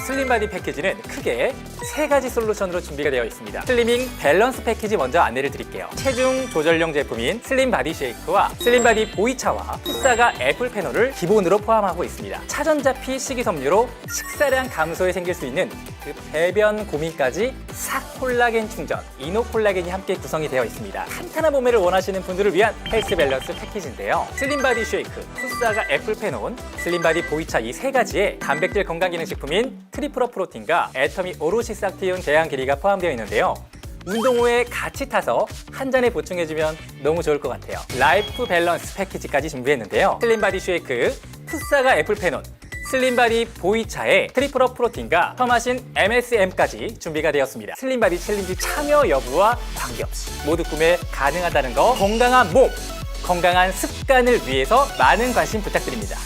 슬림바디 패키지는 크게 세 가지 솔루션으로 준비가 되어 있습니다. 슬리밍 밸런스 패키지 먼저 안내를 드릴게요. 체중 조절용 제품인 슬림 바디 쉐이크와 슬림 바디 보이차와 푸사가 애플 패널을 기본으로 포함하고 있습니다. 차전자피 식이섬유로 식사량 감소에 생길 수 있는 그 배변 고민까지 싹 콜라겐 충전, 이노 콜라겐이 함께 구성이 되어 있습니다. 탄탄한 몸매를 원하시는 분들을 위한 헬스 밸런스 패키지인데요. 슬림 바디 쉐이크, 푸사가 애플 패논, 슬림 바디 보이차 이 세 가지의 단백질 건강 기능 식품인 트리프로 프로틴과 애터미 오로시 삭티온 제한 길이가 포함되어 있는데요. 운동 후에 같이 타서 한 잔에 보충해주면 너무 좋을 것 같아요. 라이프 밸런스 패키지까지 준비했는데요. 슬림 바디 쉐이크, 푸사가 애플 패논, 슬림바디 보이차에 트리플업 프로틴과 펌하신 MSM까지 준비가 되었습니다. 슬림바디 챌린지 참여 여부와 관계없이 모두 구매 가능하다는 거 건강한 몸, 건강한 습관을 위해서 많은 관심 부탁드립니다.